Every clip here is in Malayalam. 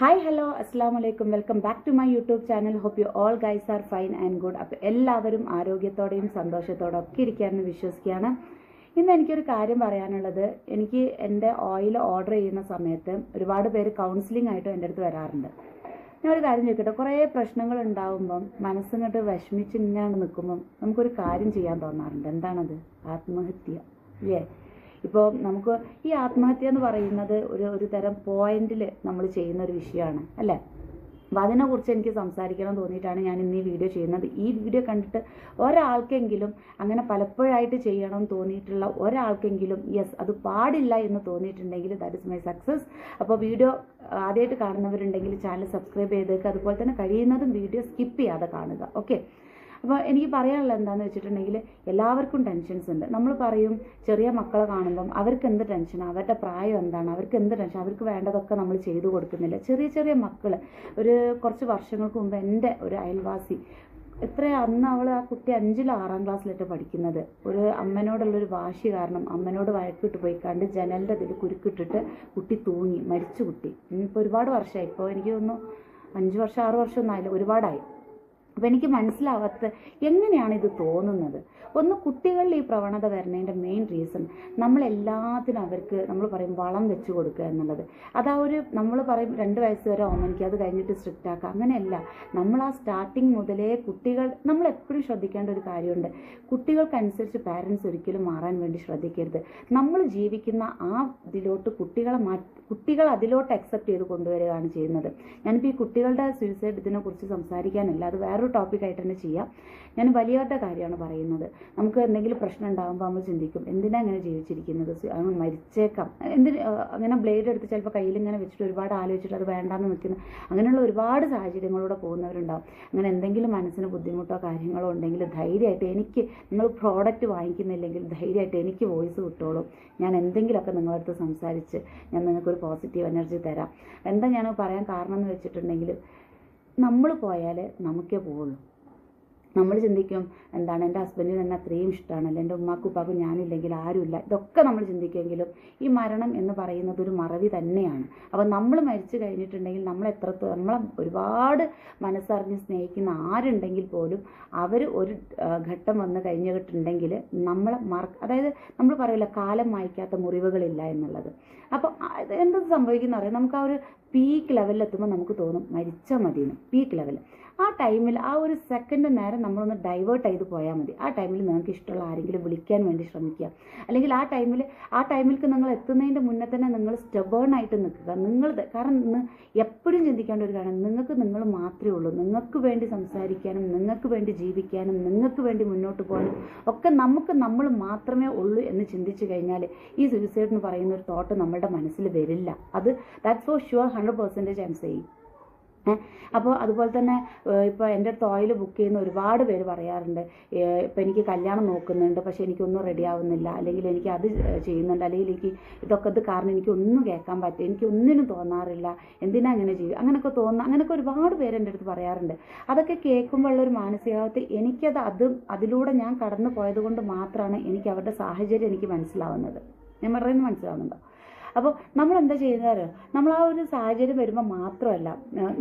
ഹായ് ഹലോ അസ്സാം വലൈക്കും welcome back to my YouTube channel hope you all guys are fine and good അപ്പോൾ എല്ലാവരും ആരോഗ്യത്തോടെയും സന്തോഷത്തോടെ ഒക്കെ ഇരിക്കാമെന്ന് വിശ്വസിക്കുകയാണ്. ഇന്ന് എനിക്കൊരു കാര്യം പറയാനുള്ളത്. എനിക്ക് എന്റെ ഓയിൽ ഓർഡർ ചെയ്യുന്ന സമയത്ത് ഒരുപാട് പേര് കൗൺസിലിംഗ് ആയിട്ടും എന്റെ അടുത്ത് വരാറുണ്ട്. ഞാൻ ഒരു കാര്യം ചോദിക്കട്ടെ? കുറേ പ്രശ്നങ്ങൾ ഉണ്ടാകുമ്പം മനസ്സിങ്ങോട്ട് വിഷമിച്ച് ഇങ്ങനെ നിൽക്കുമ്പം നമുക്കൊരു കാര്യം ചെയ്യാൻ തോന്നാറുണ്ട്. എന്താണത്? ആത്മഹത്യ. ഇല്ലേ ഇപ്പോൾ നമുക്ക് ഈ ആത്മഹത്യ എന്ന് പറയുന്നത് ഒരു ഒരു തരം പോയിന്റിൽ നമ്മൾ ചെയ്യുന്ന ഒരു വിഷയമാണ് അല്ലേ അപ്പോൾ അതിനെക്കുറിച്ച് എനിക്ക് സംസാരിക്കണം തോന്നിയിട്ടാണ് ഞാൻ ഇന്ന് ഈ വീഡിയോ ചെയ്യുന്നത്. ഈ വീഡിയോ കണ്ടിട്ട് ഒരാൾക്കെങ്കിലും അങ്ങനെ പലപ്പോഴായിട്ട് ചെയ്യണം തോന്നിയിട്ടുള്ള ഒരാൾക്കെങ്കിലും യെസ് അത് പാടില്ല എന്ന് തോന്നിയിട്ടുണ്ടെങ്കിൽ ദാറ്റ് ഇസ് മൈ സക്സസ് അപ്പോൾ വീഡിയോ ആദ്യമായിട്ട് കാണുന്നവരുണ്ടെങ്കിൽ ചാനൽ സബ്സ്ക്രൈബ് ചെയ്തേക്ക്. അതുപോലെ തന്നെ കഴിയുന്നതും വീഡിയോ സ്കിപ്പ് ചെയ്യാതെ കാണുക. ഓക്കെ അപ്പോൾ എനിക്ക് പറയാനുള്ളത് എന്താണെന്ന് വെച്ചിട്ടുണ്ടെങ്കിൽ എല്ലാവർക്കും ടെൻഷൻസ് ഉണ്ട്. നമ്മൾ പറയും ചെറിയ മക്കളെ കാണുമ്പം അവർക്ക് എന്ത് ടെൻഷൻ അവരുടെ പ്രായം എന്താണ്? അവർക്ക് എന്ത് ടെൻഷൻ അവർക്ക് വേണ്ടതൊക്കെ നമ്മൾ ചെയ്തു കൊടുക്കുന്നില്ല. ചെറിയ ചെറിയ മക്കൾ ഒരു കുറച്ച് വർഷങ്ങൾക്ക് മുമ്പ് എന്റെ ഒരു അയൽവാസി എത്ര അന്ന് അവൾ ആ കുട്ടി അഞ്ചിലോ ആറാം ക്ലാസ്സിലിട്ട് പഠിക്കുന്നത്. ഒരു അമ്മനോടുള്ളൊരു വാശി കാരണം അമ്മനോട് വഴക്കിട്ട് പോയി കണ്ട് ജനലിന്റെ ഇതിൽ കുരുക്കിട്ടിട്ട് കുട്ടി തൂങ്ങി മരിച്ചു കുട്ടി. ഇപ്പോൾ ഒരുപാട് വർഷമായി ഇപ്പോൾ എനിക്ക് തോന്നുന്നു അഞ്ച് വർഷം ആറ് വർഷം ഒന്നും ആയില്ല ഒരുപാടായി. അപ്പം എനിക്ക് മനസ്സിലാവാത്ത എങ്ങനെയാണ് ഇത് തോന്നുന്നത്? ഒന്ന് കുട്ടികളിൽ ഈ പ്രവണത വരുന്നതിന്റെ മെയിൻ റീസൺ നമ്മളെല്ലാത്തിനും അവർക്ക് നമ്മൾ പറയും വളം വെച്ച് കൊടുക്കുക എന്നുള്ളത്. അതാ ഒരു നമ്മൾ പറയും രണ്ട് വയസ്സ് വരെ ഓമനിക്കുക അത് കഴിഞ്ഞിട്ട് സ്ട്രിക്റ്റ് ആക്കുക അങ്ങനെയല്ല. നമ്മൾ ആ സ്റ്റാർട്ടിങ് മുതലേ കുട്ടികൾ നമ്മൾ എപ്പോഴും ശ്രദ്ധിക്കേണ്ട ഒരു കാര്യമുണ്ട്. കുട്ടികൾക്കനുസരിച്ച് പാരൻസ് ഒരിക്കലും മാറാൻ വേണ്ടി ശ്രദ്ധിക്കരുത്. നമ്മൾ ജീവിക്കുന്ന ആ ഇതിലോട്ട് കുട്ടികളെ മാ കുട്ടികൾ അതിലോട്ട് അക്സെപ്റ്റ് ചെയ്ത് കൊണ്ടുവരികയാണ് ചെയ്യുന്നത്. ഞാനിപ്പോൾ ഈ കുട്ടികളുടെ സൂയിസൈഡ് ഇതിനെക്കുറിച്ച് സംസാരിക്കാനല്ല. അത് വേറൊരു ടോപ്പിക്കായിട്ട് തന്നെ ചെയ്യാം. ഞാൻ വലിയവരുടെ കാര്യമാണ് പറയുന്നത്. നമുക്ക് എന്തെങ്കിലും പ്രശ്നം ഉണ്ടാകുമ്പോൾ നമ്മൾ ചിന്തിക്കും എന്തിനാ അങ്ങനെ ജീവിച്ചിരിക്കുന്നത്? മരിച്ചേക്കാം. എന്തിന് അങ്ങനെ ബ്ലേഡ് എടുത്ത് ചിലപ്പോൾ കയ്യിൽ ഇങ്ങനെ വെച്ചിട്ട് ഒരുപാട് ആലോചിച്ചിട്ട് അത് വേണ്ടാന്ന് നിൽക്കുന്ന അങ്ങനെയുള്ള ഒരുപാട് സാഹചര്യങ്ങളിലൂടെ പോകുന്നവരുണ്ടാവും. അങ്ങനെ എന്തെങ്കിലും മനസ്സിന് ബുദ്ധിമുട്ടോ കാര്യങ്ങളോ ഉണ്ടെങ്കിൽ ധൈര്യമായിട്ട് എനിക്ക് നിങ്ങൾ പ്രോഡക്റ്റ് വാങ്ങിക്കുന്നില്ലെങ്കിൽ ധൈര്യമായിട്ട് എനിക്ക് വോയിസ് വിട്ടോളും ഞാൻ എന്തെങ്കിലുമൊക്കെ നിങ്ങളടുത്ത് സംസാരിച്ച് ഞാൻ നിങ്ങൾക്കൊരു പോസിറ്റീവ് എനർജി തരാം. എന്താ ഞാൻ പറയാൻ കാരണം എന്ന് വെച്ചിട്ടുണ്ടെങ്കിൽ നമ്മൾ പോയാൽ നമുക്കേ പോവുള്ളൂ. നമ്മൾ ചിന്തിക്കും എന്താണ് എന്റെ ഹസ്ബൻഡിന് എന്നെ അത്രയും ഇഷ്ടമാണല്ലോ എന്റെ ഉമ്മാക്കും ഉപ്പാക്കും ഞാനില്ലെങ്കിൽ ആരുമില്ല. ഇതൊക്കെ നമ്മൾ ചിന്തിക്കുമെങ്കിലും ഈ മരണം എന്ന് പറയുന്നത് ഒരു മറവി തന്നെയാണ്. അപ്പോൾ നമ്മൾ മരിച്ചു കഴിഞ്ഞിട്ടുണ്ടെങ്കിൽ നമ്മൾ എത്ര നമ്മളെ ഒരുപാട് മനസ്സറിഞ്ഞ് സ്നേഹിക്കുന്ന ആരുണ്ടെങ്കിൽ പോലും അവർ ഒരു ഘട്ടം വന്ന് കഴിഞ്ഞിട്ടുണ്ടെങ്കിൽ നമ്മളെ മറ അതായത് നമ്മൾ പറയില്ല കാലം മായ്ക്കാത്ത മുറിവുകളില്ല എന്നുള്ളത്. അപ്പോൾ എന്ത് സംഭവിക്കുന്ന പറയാം നമുക്ക് ആ ഒരു പീക്ക് ലെവലിലെത്തുമ്പോൾ നമുക്ക് തോന്നും മരിച്ചാൽ മതിയെന്ന്. പീക്ക് ലെവൽ ആ ടൈമിൽ ആ ഒരു സെക്കൻഡ് നേരം നമ്മളൊന്ന് ഡൈവേർട്ട് ചെയ്ത് പോയാൽ മതി. ആ ടൈമിൽ നിങ്ങൾക്ക് ഇഷ്ടമുള്ള ആരെങ്കിലും വിളിക്കാൻ വേണ്ടി ശ്രമിക്കുക. അല്ലെങ്കിൽ ആ ടൈമിൽ ആ ടൈമിലേക്ക് നിങ്ങൾ എത്തുന്നതിന്റെ മുന്നേ തന്നെ നിങ്ങൾ സ്റ്റബേൺ ആയിട്ട് നിൽക്കുക. നിങ്ങൾ കാരണം എപ്പോഴും ചിന്തിക്കേണ്ട ഒരു കാരണം നിങ്ങൾക്ക് നിങ്ങൾ മാത്രമേ ഉള്ളൂ. നിങ്ങൾക്ക് വേണ്ടി സംസാരിക്കാനും നിങ്ങൾക്ക് വേണ്ടി ജീവിക്കാനും നിങ്ങൾക്ക് വേണ്ടി മുന്നോട്ട് പോകാനും ഒക്കെ നമുക്ക് നമ്മൾ മാത്രമേ ഉള്ളൂ എന്ന് ചിന്തിച്ചു കഴിഞ്ഞാൽ ഈ സൂയിസൈഡ് എന്ന് പറയുന്ന ഒരു തോട്ട് നമ്മുടെ മനസ്സിൽ വരില്ല. അത് that's for sure hundred percentage I M C അപ്പോൾ അതുപോലെ തന്നെ ഇപ്പോൾ എന്റെ അടുത്ത് ഓയിൽ ബുക്ക് ചെയ്യുന്ന ഒരുപാട് പേര് പറയാറുണ്ട് ഇപ്പോൾ എനിക്ക് കല്യാണം നോക്കുന്നുണ്ട് പക്ഷേ എനിക്കൊന്നും റെഡി ആവുന്നില്ല അല്ലെങ്കിൽ എനിക്ക് അത് ചെയ്യുന്നുണ്ട് അല്ലെങ്കിൽ എനിക്ക് ഇതൊക്കെ ഇത് കാരണം എനിക്കൊന്നും കേൾക്കാൻ പറ്റും എനിക്ക് ഒന്നിനും തോന്നാറില്ല എന്തിനാ അങ്ങനെ ചെയ്യും അങ്ങനെയൊക്കെ തോന്നുന്ന അങ്ങനെയൊക്കെ ഒരുപാട് പേര് എന്റെ അടുത്ത് പറയാറുണ്ട്. അതൊക്കെ കേൾക്കുമ്പോഴുള്ളൊരു മാനസികാവസ്ഥ എനിക്കത് അത് അതിലൂടെ ഞാൻ കടന്നു പോയത് കൊണ്ട് മാത്രമാണ് എനിക്ക് അവരുടെ സാഹചര്യം എനിക്ക് മനസ്സിലാവുന്നത്. ഞാൻ പറയുന്നത് മനസ്സിലാവുന്നുണ്ടോ? അപ്പോൾ നമ്മൾ എന്താ ചെയ്യുന്നത് നമ്മൾ ആ ഒരു സാഹചര്യം വരുമ്പോൾ മാത്രമല്ല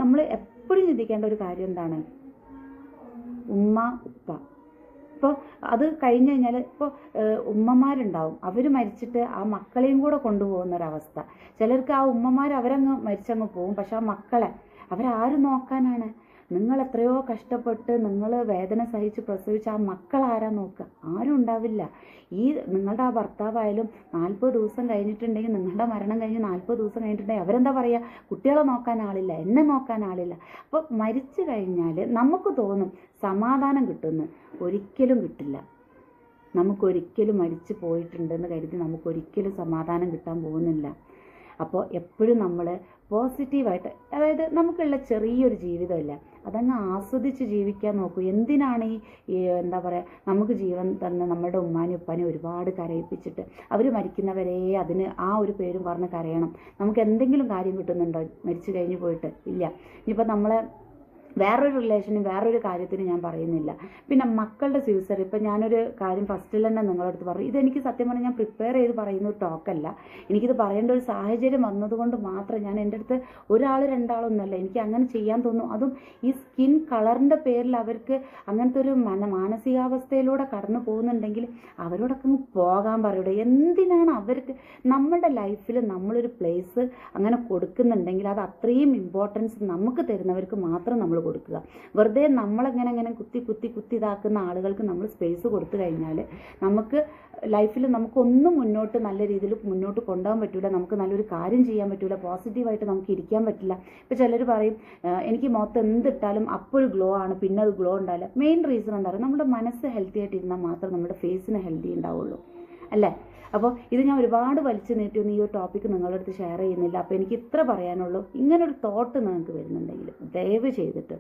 നമ്മൾ എപ്പോഴും ചിന്തിക്കേണ്ട ഒരു കാര്യം എന്താണ്? ഉമ്മ ഉപ്പ. ഇപ്പോൾ അത് കഴിഞ്ഞ് കഴിഞ്ഞാൽ ഇപ്പോൾ ഉമ്മമാരുണ്ടാവും. അവർ മരിച്ചിട്ട് ആ മക്കളെയും കൂടെ കൊണ്ടുപോകുന്ന ഒരവസ്ഥ ചിലർക്ക് ആ ഉമ്മമാർ അവരങ്ങ് മരിച്ചങ്ങ് പോകും. പക്ഷെ ആ മക്കളെ അവരാരും നോക്കാനാണ്. നിങ്ങൾ എത്രയോ കഷ്ടപ്പെട്ട് നിങ്ങൾ വേദന സഹിച്ച് പ്രസവിച്ച ആ മക്കൾ ആരാ നോക്കുക ആരും ഉണ്ടാവില്ല. ഈ നിങ്ങളുടെ ആ ഭർത്താവായാലും നാൽപ്പത് ദിവസം കഴിഞ്ഞിട്ടുണ്ടെങ്കിൽ നിങ്ങളുടെ മരണം കഴിഞ്ഞ് നാൽപ്പത് ദിവസം കഴിഞ്ഞിട്ടുണ്ടെങ്കിൽ അവരെന്താ പറയുക കുട്ടികളെ നോക്കാൻ ആളില്ല എന്നെ നോക്കാൻ ആളില്ല. അപ്പോൾ മരിച്ചു കഴിഞ്ഞാൽ നമുക്ക് തോന്നും സമാധാനം കിട്ടുമെന്ന്. ഒരിക്കലും കിട്ടില്ല. നമുക്കൊരിക്കലും മരിച്ചു പോയിട്ടുണ്ടെന്ന് കരുതി നമുക്കൊരിക്കലും സമാധാനം കിട്ടാൻ പോകുന്നില്ല. അപ്പോൾ എപ്പോഴും നമ്മൾ പോസിറ്റീവായിട്ട് അതായത് നമുക്കുള്ള ചെറിയൊരു ജീവിതമില്ല. അതങ്ങ് ആസ്വദിച്ച് ജീവിക്കാൻ നോക്കൂ. എന്തിനാണ് ഈ എന്താ പറയുക നമുക്ക് ജീവൻ തന്നെ നമ്മുടെ ഉമ്മാനും ഉപ്പാനും ഒരുപാട് കരയിപ്പിച്ചിട്ട് അവർ മരിക്കുന്നവരെ അതിന് ആ ഒരു പേരും പറഞ്ഞ് കരയണം. നമുക്ക് എന്തെങ്കിലും കാര്യം കിട്ടുന്നുണ്ടോ? മരിച്ചു കഴിഞ്ഞ് പോയിട്ട് ഇല്ല. ഇനിയിപ്പോൾ നമ്മളെ വേറൊരു റിലേഷനും വേറൊരു കാര്യത്തിന് ഞാൻ പറയുന്നില്ല. പിന്നെ മക്കളുടെ ഫ്യൂച്ചർ ഇപ്പം ഞാനൊരു കാര്യം ഫസ്റ്റിൽ തന്നെ നിങ്ങളുടെ അടുത്ത് പറഞ്ഞു. ഇതെനിക്ക് സത്യം പറഞ്ഞാൽ ഞാൻ പ്രിപ്പയർ ചെയ്ത് പറയുന്ന ഒരു ടോക്കല്ല എനിക്കിത് പറയേണ്ട ഒരു സാഹചര്യം വന്നതുകൊണ്ട് മാത്രം ഞാൻ എന്റെ അടുത്ത് ഒരാൾ രണ്ടാളൊന്നുമല്ല എനിക്ക് അങ്ങനെ ചെയ്യാൻ തോന്നും അതും ഈ സ്കിൻ കളറിന്റെ പേരിൽ അവർക്ക് അങ്ങനത്തെ ഒരു മന മാനസികാവസ്ഥയിലൂടെ കടന്നു പോകുന്നുണ്ടെങ്കിൽ അവരോടൊക്കെ അങ്ങ് പോകാൻ പറയൂടെ. എന്തിനാണ് അവർക്ക് നമ്മുടെ ലൈഫിൽ നമ്മളൊരു പ്ലേസ് അങ്ങനെ കൊടുക്കുന്നുണ്ടെങ്കിൽ അത് അത്രയും ഇമ്പോർട്ടൻസ് നമുക്ക് തരുന്നവർക്ക് മാത്രം നമ്മൾ കൊടുക്കുക. വെറുതെ നമ്മളെങ്ങനെ അങ്ങനെ കുത്തി കുത്തി കുത്തി ഇതാക്കുന്ന ആളുകൾക്ക് നമ്മൾ സ്പേസ് കൊടുത്തു കഴിഞ്ഞാൽ നമുക്ക് ലൈഫിൽ നമുക്കൊന്നും മുന്നോട്ട് നല്ല രീതിയിൽ മുന്നോട്ട് കൊണ്ടുപോകാൻ പറ്റില്ല നമുക്ക് നല്ലൊരു കാര്യം ചെയ്യാൻ പറ്റില്ല പോസിറ്റീവായിട്ട് നമുക്ക് ഇരിക്കാൻ പറ്റില്ല. ഇപ്പോൾ ചിലർ പറയും എനിക്ക് മുഖത്ത് എന്തിട്ടാലും അപ്പോൾ ഗ്ലോ ആണ് പിന്നെ അത് ഗ്ലോ ഉണ്ടാവില്ല. മെയിൻ റീസൺ എന്താ പറയുക നമ്മുടെ മനസ്സ് ഹെൽത്തി ആയിട്ട് ഇരുന്നാൽ മാത്രം നമ്മുടെ ഫേസിന് ഹെൽത്തി ഉണ്ടാവുള്ളൂ. അല്ലേ? അപ്പോൾ ഇത് ഞാൻ ഒരുപാട് വലിച്ചു നീട്ടിയൊന്നും ഈ ഒരു ടോപ്പിക്ക് നിങ്ങളുടെ അടുത്ത് ഷെയർ ചെയ്യുന്നില്ല. അപ്പോൾ എനിക്ക് ഇത്ര പറയാനുള്ളൂ. ഇങ്ങനൊരു തോട്ട് നിങ്ങൾക്ക് വരുന്നുണ്ടെങ്കിൽ ദയവ് ചെയ്തിട്ട്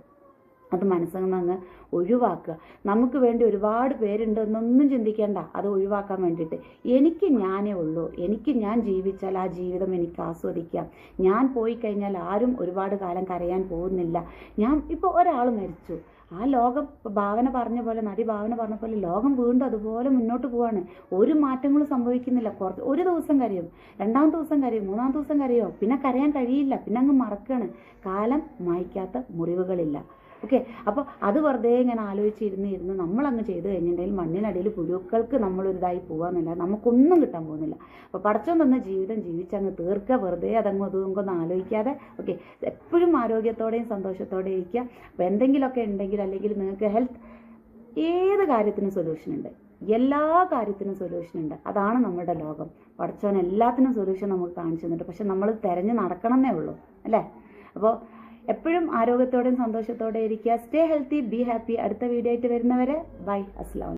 അത് മനസ്സിൽ നിന്ന് അങ്ങ് ഒഴിവാക്കുക. നമുക്ക് വേണ്ടി ഒരുപാട് പേരുണ്ട് എന്നൊന്നും ചിന്തിക്കേണ്ട. അത് ഒഴിവാക്കാൻ വേണ്ടിയിട്ട്. എനിക്ക് ഞാനേ ഉള്ളൂ. എനിക്ക് ഞാൻ ജീവിച്ചാൽ ആ ജീവിതം എനിക്ക് ആസ്വദിക്കാം. ഞാൻ പോയി കഴിഞ്ഞാൽ ആരും ഒരുപാട് കാലം കരയാൻ പോകുന്നില്ല. ഞാൻ ഇപ്പോൾ ഒരാൾ മരിച്ചു. ആ ലോകം ഭാവന പറഞ്ഞ പോലെ നടി ഭാവന പറഞ്ഞ പോലെ ലോകം വീണ്ടും അതുപോലെ മുന്നോട്ട് പോവാണ്. ഒരു മാറ്റങ്ങളും സംഭവിക്കുന്നില്ല. കുറച്ച് ഒരു ദിവസം കരയും. രണ്ടാം ദിവസം കരയും. മൂന്നാം ദിവസം കരയോ? പിന്നെ കരയാൻ കഴിയില്ല. പിന്നെ അങ്ങ് മറക്കാണ്. കാലം മായ്ക്കാത്ത മുറിവുകളില്ല. ഓക്കെ അപ്പോൾ അത് വെറുതെ ഇങ്ങനെ ആലോചിച്ചിരുന്ന് ഇരുന്ന് നമ്മളങ്ങ് ചെയ്ത് കഴിഞ്ഞിട്ടുണ്ടെങ്കിൽ മണ്ണിനടിയിൽ പുഴുക്കൾക്ക് നമ്മളൊരിതായി പോകാമെന്നില്ല നമുക്കൊന്നും കിട്ടാൻ പോകുന്നില്ല. അപ്പോൾ പടച്ചോൻ തന്ന ജീവിതം ജീവിച്ചങ്ങ് തീർക്കുക. വെറുതെ അതങ്ങ് അതുകൊണ്ടൊന്നും ആലോചിക്കാതെ ഓക്കെ എപ്പോഴും ആരോഗ്യത്തോടെയും സന്തോഷത്തോടെയും ഇരിക്കുക. അപ്പോൾ എന്തെങ്കിലുമൊക്കെ ഉണ്ടെങ്കിൽ അല്ലെങ്കിൽ നിങ്ങൾക്ക് ഹെൽത്ത് ഏത് കാര്യത്തിനും സൊല്യൂഷൻ ഉണ്ട്. എല്ലാ കാര്യത്തിനും സൊല്യൂഷൻ ഉണ്ട്. അതാണ് നമ്മുടെ ലോകം. പടച്ചോൻ എല്ലാത്തിനും സൊല്യൂഷൻ നമുക്ക് കാണിച്ചു തന്നിട്ട് പക്ഷെ നമ്മൾ തിരഞ്ഞ് നടക്കണമെന്നേ ഉള്ളൂ. അല്ലേ? അപ്പോൾ എപ്പോഴും ആരോഗ്യത്തോടെയും സന്തോഷത്തോടെ ഇരിക്കുക. സ്റ്റേ ഹെൽത്തി ബി ഹാപ്പി അടുത്ത വീഡിയോ ആയിട്ട് വരുന്നവരെ ബൈ അസ്ലാം